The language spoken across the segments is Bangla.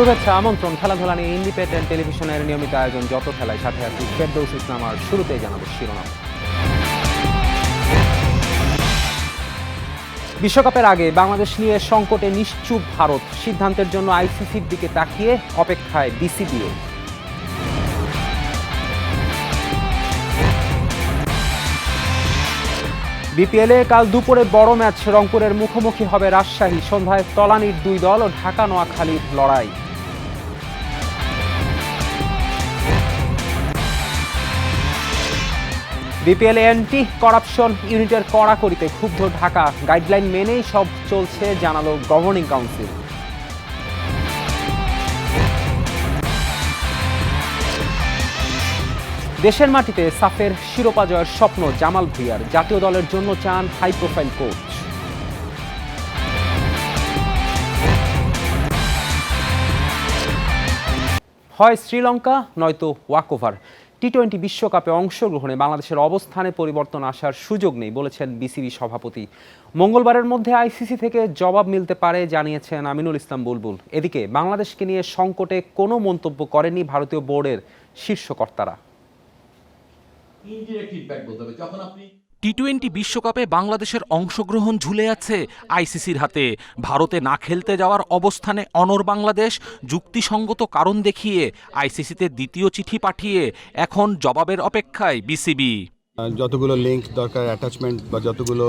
শুভেচ্ছা, আমন্ত্রণ, খেলাধুলা নিয়ে ইন্ডিপেন্ডেন্ট টেলিভিশনের নিয়মিত আয়োজন, যত খেলায় সাথে আছি, ফেরদৌস ইসলাম আর শুরুতেই জানাব শিরোনাম। বিশ্বকাপের আগে বাংলাদেশ নিয়ে সংকটে নিশ্চুপ ভারত, সিদ্ধান্তের জন্য আইসিসির দিকে তাকিয়ে অপেক্ষায় বিসিবিও বিপিএলে কাল দুপুরে বড় ম্যাচ রংপুরের মুখোমুখি হবে রাজশাহী, সন্ধ্যায় তলানির দুই দল ও ঢাকা নোয়াখালীর লড়াই। বিপিএল অ্যান্টি করাপশন ইউনিটের কড়াকড়িতে ক্ষুব্ধ ঢাকা। গাইডলাইন মেনেই সব চলছে, জানালো গভর্নিং কাউন্সিল। দেশের মাটিতে সাফের শিরোপা জয়ের স্বপ্ন জামাল ভুইয়ার। জাতীয় দলের জন্য চান হাই প্রোফাইল কোচ। হয় শ্রীলঙ্কা, নয়তো ওয়াকওভার টি টোয়েন্টি বিশ্বকাপে অংশগ্রহণে বাংলাদেশের অবস্থানে পরিবর্তন আসার সুযোগ নেই বলেছেন বিসিবি সভাপতি। মঙ্গলবারের মধ্যে আইসিসি থেকে জবাব মিলতে পারে জানিয়েছেন আমিনুল ইসলাম বুলবুল। এদিকে বাংলাদেশকে নিয়ে সংকটে কোনো মন্তব্য করেনি ভারতীয় বোর্ডের শীর্ষ টি টোয়েন্টি বিশ্বকাপে বাংলাদেশের অংশগ্রহণ ঝুলে আছে আইসিসির হাতে। ভারতে না খেলতে যাওয়ার অবস্থানে অনর বাংলাদেশ, যুক্তিসঙ্গত কারণ দেখিয়ে আইসিসিতে দ্বিতীয় চিঠি পাঠিয়ে এখন জবাবের অপেক্ষায় বিসিবি। যতগুলো লিঙ্ক দরকার অ্যাটাচমেন্ট বা যতগুলো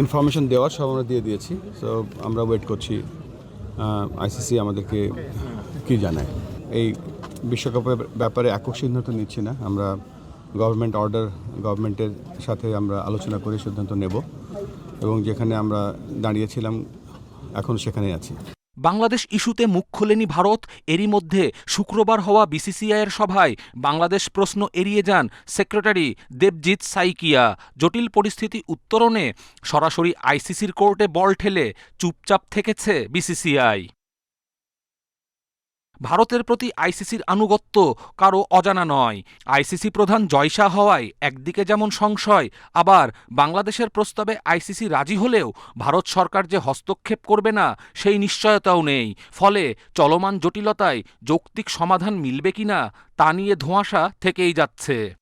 ইনফরমেশন দেওয়ার, সব আমরা দিয়ে দিয়েছি। সো আমরা ওয়েট করছি আইসিসি আমাদেরকে কি জানায়। এই বিশ্বকাপের ব্যাপারে একক সিদ্ধান্ত নিচ্ছি না। আমরা গভর্নমেন্ট অর্ডার গভর্নমেন্টের সাথে আমরা আলোচনা করে সিদ্ধান্ত নেব এবং যেখানে আমরা দাঁড়িয়েছিলাম, এখন সেখানে আছি। বাংলাদেশ ইস্যুতে মুখ খোলেনি ভারত, এরই মধ্যে শুক্রবার হওয়া বিসিসিআইয়ের সভায় বাংলাদেশ প্রশ্ন এড়িয়ে যান সেক্রেটারি দেবজিৎ সাইকিয়া। জটিল পরিস্থিতি উত্তরণে সরাসরি আইসিসির কোর্টে বল ঠেলে চুপচাপ থেকেছে বিসিসিআই। ভারতের প্রতি আইসিসির আনুগত্য কারও অজানা নয়। আইসিসি প্রধান জয়শাহ হওয়ায় একদিকে যেমন সংশয়, আবার বাংলাদেশের প্রস্তাবে আইসিসি রাজি হলেও ভারত সরকার যে হস্তক্ষেপ করবে না, সেই নিশ্চয়তাও নেই। ফলে চলমান জটিলতায় যৌক্তিক সমাধান মিলবে কিনা, তা নিয়ে ধোঁয়াশা থেকেই যাচ্ছে।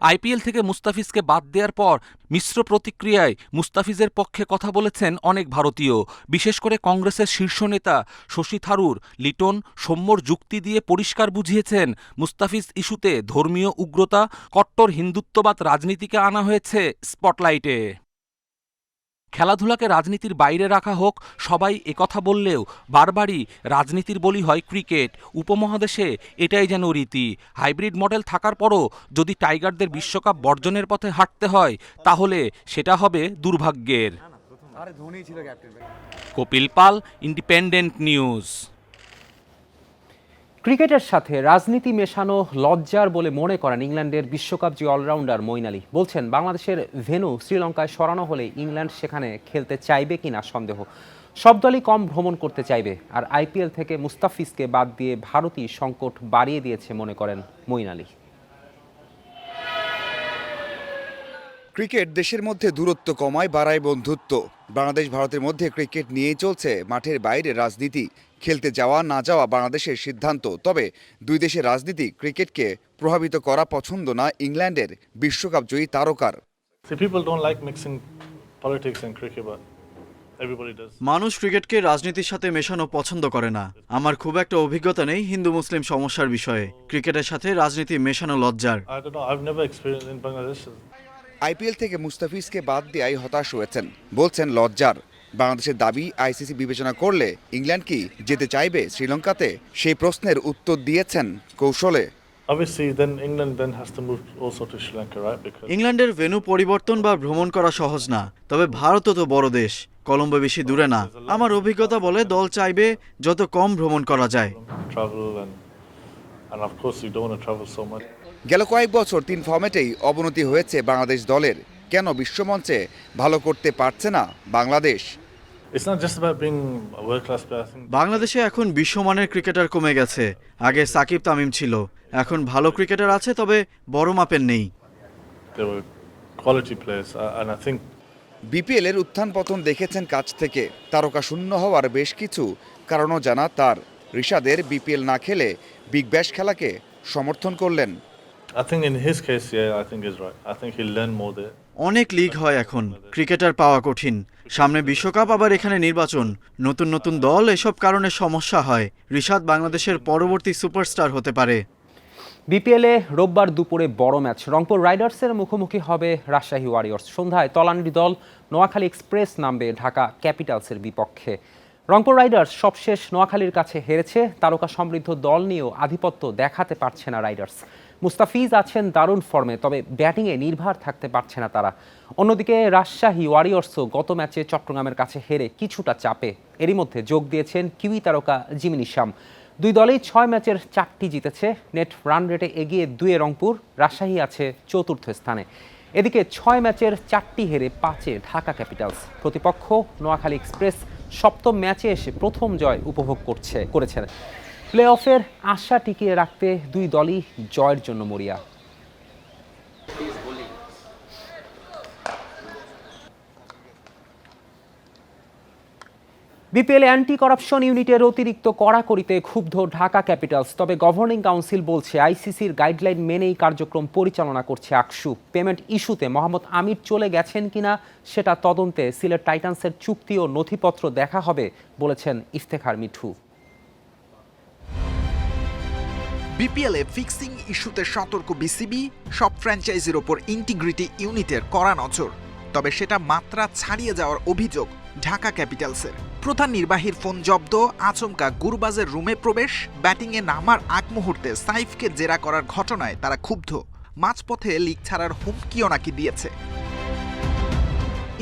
আইপিএল থেকে মুস্তাফিজকে বাদ দেওয়ার পর মিশ্র প্রতিক্রিয়ায় মুস্তাফিজের পক্ষে কথা বলেছেন অনেক ভারতীয়। বিশেষ করে কংগ্রেসের শীর্ষ নেতা শশী থারুর লিটন সৌম্যর যুক্তি দিয়ে পরিষ্কার বুঝিয়েছেন, মুস্তাফিজ ইস্যুতে ধর্মীয় উগ্রতা, কট্টর হিন্দুত্ববাদ রাজনীতিকে আনা হয়েছে স্পটলাইটে। খেলাধুলাকে রাজনীতির বাইরে রাখা হোক সবাই একথা বললেও বারবারই রাজনীতির বলি হয় ক্রিকেট। উপমহাদেশে এটাই যেন রীতি। হাইব্রিড মডেল থাকার পরও যদি টাইগারদের বিশ্বকাপ বর্জনের পথে হাঁটতে হয় তাহলে সেটা হবে দুর্ভাগ্যের। Kapil Pal independent news. ক্রিকেটের সাথে রাজনীতি মেশানো লজ্জার বলে মনে করেন ইংল্যান্ডের বিশ্বকাপ যে অলরাউন্ডার মঈন আলী। বলছেন, বাংলাদেশের ভেনু শ্রীলঙ্কায় সরানো হলে ইংল্যান্ড সেখানে খেলতে চাইবে কিনা সন্দেহ। সব দলই কম ভ্রমণ করতে চাইবে। আর আইপিএল থেকে মুস্তাফিজকে বাদ দিয়ে ভারতই সংকট বাড়িয়ে দিয়েছে মনে করেন মঈন আলী। ক্রিকেট দেশের মধ্যে দূরত্ব কমায় বাড়ায় বন্ধুত্ব। বাংলাদেশ, ভারতের মধ্যে ক্রিকেট নিয়েই চলছে মাঠের বাইরে রাজনীতি। খেলতে যাওয়া না যাওয়া বাংলাদেশের সিদ্ধান্ত। তবে দুই দেশের রাজনীতি ক্রিকেটকে প্রভাবিত করা পছন্দ না ইংল্যান্ডের বিশ্বকাপ জয়ী তারকার. মানুষ ক্রিকেটকে রাজনীতির সাথে মেশানো পছন্দ করে না। আমার খুব একটা অভিজ্ঞতা নেই হিন্দু মুসলিম সমস্যার বিষয়ে। ক্রিকেটের সাথে রাজনীতি মেশানো লজ্জার. আইপিএল থেকে মুস্তাফিজকে বাদ দেওয়াই হতাশ হয়েছেন বলছেন লজ্জার। বাংলাদেশের দাবি আইসিসি বিবেচনা করলে ইংল্যান্ড কি যেতে চাইবে শ্রীলঙ্কাতে? সেই প্রশ্নের উত্তর দিয়েছেন কৌশলে। ইংল্যান্ডের ভেন্যু পরিবর্তন বা ভ্রমণ করা সহজ না। তবে ভারতও তো বড় দেশ কলম্বো বেশি দূরে না। আমার অভিজ্ঞতা বলে দল চাইবে যত কম ভ্রমণ করা যায়. গেল কয়েক বছর তিন ফর্মেটেই অবনতি হয়েছে বাংলাদেশ দলের। কেন বিশ্বমঞ্চে ভালো করতে পারছে না বাংলাদেশ? বাংলাদেশে এখন বিশ্বমানের ক্রিকেটার কমে গেছে। আগে সাকিব তামিম ছিল এখন ভালো ক্রিকেটার আছে তবে বড় মাপের নেই। Uh, বিপিএল এর উত্থান পতন দেখেছেন কাছ থেকে। তারকা শূন্য হওয়ার বেশ কিছু কারণও জানা তার। ঋষাদের বিপিএল না খেলে বিগ ব্যাশ খেলাকে সমর্থন করলেন। I think in his case, yeah, I think he's right. I think he'll learn more there. অনেক লিগ হয় এখন। ক্রিকেটার পাওয়া কঠিন। সামনে বিশ্বকাপ, আবার এখানে নির্বাচন। নতুন নতুন দল, এসব কারণে সমস্যা হয়। রিশাদ বাংলাদেশের পরবর্তী সুপারস্টার হতে পারে। বিপিএলে রোববার দুপুরে বড় ম্যাচ। রংপুর রাইডার্সের মুখোমুখি হবে রাজশাহী ওয়ারিয়র্স। সন্ধ্যায় তলানির দল নোয়াখালী এক্সপ্রেস নামবে ঢাকা ক্যাপিটালসের বিপক্ষে। রংপুর রাইডার্স সবশেষ নোয়াখালীর কাছে হেরেছে। তারকা সমৃদ্ধ দল নিয়েও আধিপত্য দেখাতে পারছে না রাইডার্স। মুস্তাফিজ আছেন দারুণ ফর্মে তবে ব্যাটিংয়ে নির্ভর থাকতে পারছে না তারা। অন্যদিকে রাজশাহী ওয়ারিয়র্সও গত ম্যাচে চট্টগ্রামের কাছে হেরে কিছুটা চাপে। এরই মধ্যে যোগ দিয়েছেন কিউই তারকা জিমিনি শাম দুই দলেই ছয় ম্যাচের চারটি জিতেছে। নেট রান রেটে এগিয়ে দুয়ে রংপুর, রাজশাহী আছে চতুর্থ স্থানে। এদিকে ছয় ম্যাচের চারটি হেরে পাঁচে ঢাকা ক্যাপিটালস প্রতিপক্ষ নোয়াখালী এক্সপ্রেস সপ্তম ম্যাচে এসে প্রথম জয় উপভোগ করছে, করেছেন। প্লে অফের আশা টিকিয়ে রাখতে দুই দলই জয়ের জন্য মরিয়া। বিপিএল অ্যান্টি করাপশন ইউনিটের অতিরিক্ত কড়াকড়িতে ক্ষুব্ধ ঢাকা ক্যাপিটালস। তবে গভর্নিং কাউন্সিল বলছে আইসিসির গাইডলাইন মেনেই কার্যক্রম পরিচালনা করছে আকসু। পেমেন্ট ইস্যুতে মোহাম্মদ আমির চলে গেছেন কিনা, সেটা তদন্তে সিলেট টাইটান্সের চুক্তি ও নথিপত্র দেখা হবে, বলেছেন ইফতেখার মিঠু। বিপিএলে ফিক্সিং ইস্যুতে সতর্ক বিসিবি সব ফ্র্যাঞ্চাইজির ওপর ইন্টিগ্রিটি ইউনিটের কড়া নজর। তবে সেটা মাত্রা ছাড়িয়ে যাওয়ার অভিযোগ ঢাকা ক্যাপিটালসের। প্রধান নির্বাহীর ফোন জব্দ, আচমকা গুরবাজের রুমে প্রবেশ ব্যাটিংয়ে নামার আগ মুহূর্তে সাইফকে জেরা করার ঘটনায় তারা ক্ষুব্ধ। মাঝপথে লিগ ছাড়ার হুমকিও নাকি দিয়েছে।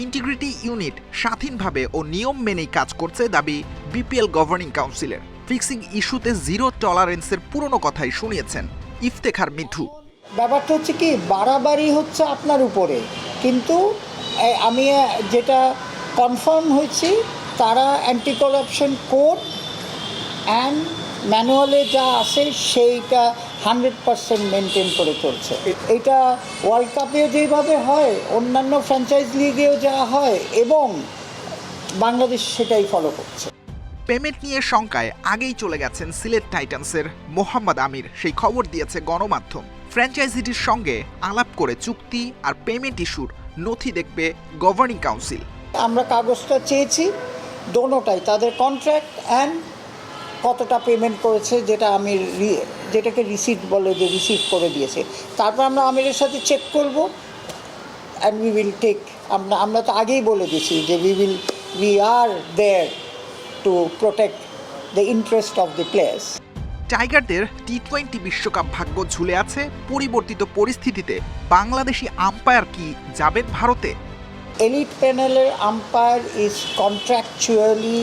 ইন্টিগ্রিটি ইউনিট স্বাধীনভাবে ও নিয়ম মেনেই কাজ করছে দাবি বিপিএল গভর্নিং কাউন্সিলের ফিক্সিং ইস্যুতে জিরো টলারেন্সের পুরনো কথাই শুনিয়েছেন ইফতেখার মিঠু। ব্যাপারটা হচ্ছে কি, বাড়াবাড়ি হচ্ছে আপনার উপরে। কিন্তু আমি যেটা কনফার্ম হয়েছি, তারা অ্যান্টি করাপশন কোড অ্যান্ড ম্যানুয়ালে যা আছে, সেইটা হান্ড্রেড পারসেন্ট মেনটেন করে চলছে। এটা ওয়ার্ল্ড কাপেও যেভাবে হয়, অন্যান্য ফ্র্যাঞ্চাইজ লিগেও যা হয়, এবং বাংলাদেশ সেটাই ফলো করছে। পেমেন্ট নিয়ে শঙ্কায় আগেই চলে গেছেন সিলেট টাইটান্সের মোহাম্মদ আমির। সেই খবর দিয়েছে গণমাধ্যম। ফ্র্যাঞ্চাইজিটির সঙ্গে আলাপ করে চুক্তি আর পেমেন্ট ইস্যুর নথি দেখবে গভর্নিং কাউন্সিল। আমরা কাগজটা চেয়েছি, দোনোটাই, তাদের কন্ট্রাক্ট অ্যান্ড কতটা পেমেন্ট করেছে যেটা আমি যেটাকে রিসিট বলে যে রিসিভ করে দিয়েছে। তারপর আমরা আমিরের সাথে চেক করব অ্যান্ড উই উইল টেক আমরা আমরা তো আগেই বলে দিয়েছি যে we will we are there to protect the interest of the players টাইগারদের টি টোয়েন্টি বিশ্বকাপ ভাগ্য ঝুলে আছে পরিবর্তিত পরিস্থিতিতে। বাংলাদেশি আম্পায়ার কি যাবেন ভারতে? এলিট প্যানেলের আম্পায়ার ইজ কন্ট্রাকচুয়ালি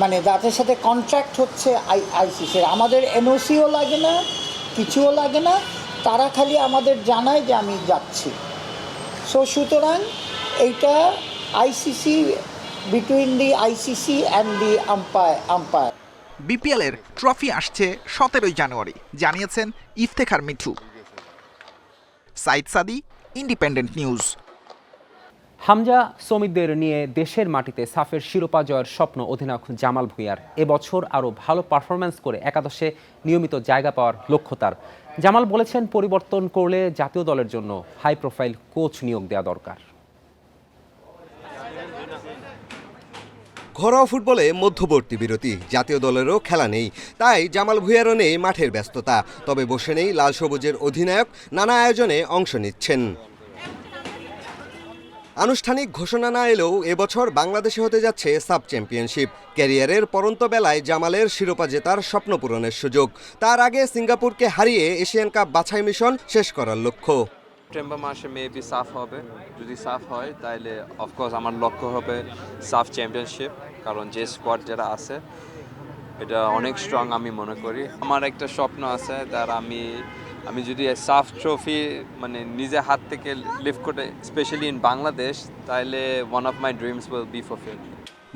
মানে যাদের সাথে কন্ট্রাক্ট হচ্ছে আই আইসিসির আমাদের এনওসিও লাগে না কিছুও লাগে না। তারা খালি আমাদের জানায় যে আমি যাচ্ছি। সো সুতরাং এইটা ICC between the ICC and the umpire umpire BPL এর ট্রফি আসছে সতেরোই জানুয়ারি জানিয়েছেন ইফতেখার মিঠু। সাইদ সাদি ইন্ডিপেন্ডেন্ট নিউজ হামজা শ্রমিকদের নিয়ে দেশের মাটিতে সাফের শিরোপা জয়ের স্বপ্ন অধিনায়ক জামাল ভুঁইয়ার। এবছর আরও ভালো পারফরম্যান্স করে একাদশে নিয়মিত জায়গা পাওয়ার লক্ষ্য তার। জামাল বলেছেন পরিবর্তন করলে জাতীয় দলের জন্য হাই প্রোফাইল কোচ নিয়োগ দেওয়া দরকার। ঘরোয়া ফুটবলে মধ্যবর্তী বিরতি। জাতীয় দলেরও খেলা নেই। তাই জামাল ভুঁইয়ারও নেই মাঠের ব্যস্ততা। তবে বসে নেই লাল সবুজের অধিনায়ক। নানা আয়োজনে অংশ নিচ্ছেন। আনুষ্ঠানিক ঘোষণা না এলেও এবছর বাংলাদেশে হতে যাচ্ছে সাব চ্যাম্পিয়নশিপ। ক্যারিয়ারের পরন্ত বেলায় জামালের শিরোপা জেতার স্বপ্ন পূরণের সুযোগ। তার আগে সিঙ্গাপুরকে হারিয়ে এশিয়ান কাপ বাছাই মিশন শেষ করার লক্ষ্য। সেপ্টেম্বর মাসে মেবি সাফ হবে। যদি সাফ হয় তাহলে অফকোর্স আমার লক্ষ্য হবে সাফ চ্যাম্পিয়নশিপ কারণ যে স্কোয়াড যারা আছে, এটা অনেক স্ট্রং আমি মনে করি। আমার একটা স্বপ্ন আছে, তার আমি আমি যদি সাফ ট্রফি মানে নিজে হাত থেকে লিফট করে স্পেশালি ইন বাংলাদেশ তাহলে one of my dreams will be fulfil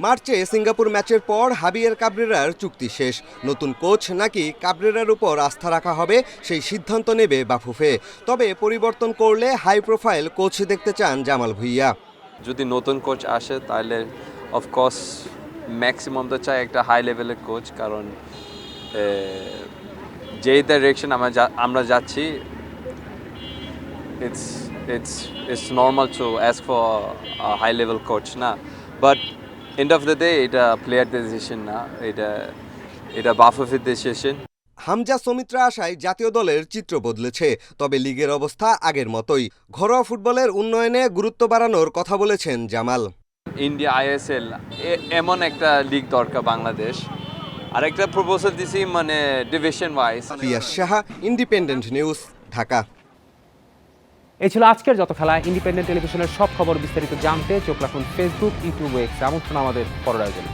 মার্চে সিঙ্গাপুর ম্যাচের পর হাবিয়ের কাবরেরার চুক্তি শেষ। নতুন কোচ নাকি কাবরেরার উপর আস্থা রাখা হবে, সেই সিদ্ধান্ত নেবে বাফুফে। তবে পরিবর্তন করলে হাই প্রোফাইল কোচ দেখতে চান জামাল ভুইয়া। যদি নতুন কোচ আসে, তাহলে অফকোর্স ম্যাক্সিমাম তো চাই একটা হাই লেভেলের কোচ, কারণ যেই ডাইরেকশন আমরা আমরা যাচ্ছি it's it's it's normal to as for high level coach না? But end of the day এটা প্লেয়ারদের ডিসিশন না। এটা এটা বাফের ডিসিশন হামজা সমিত্রা আশায় জাতীয় দলের চিত্র বদলেছে তবে লিগের অবস্থা আগের মতোই। ঘরোয়া ফুটবলের উন্নয়নে গুরুত্ব বাড়ানোর কথা বলেছেন জামাল। ইন্ডিয়া আইএসএল এমন একটা লিগ দরকার বাংলাদেশ। আর একটা প্রপোজাল দিছি মানে division wise Piyas Saha independent news Dhaka. এই ছিল আজকের যত খেলা। ইন্ডিপেন্ডেন্ট টেলিভিশনের সব খবর বিস্তারিত জানতে চোখ রাখুন ফেসবুক ইউটিউব এক্স আমন্ত্রণ আমাদের পরের আয়োজনে।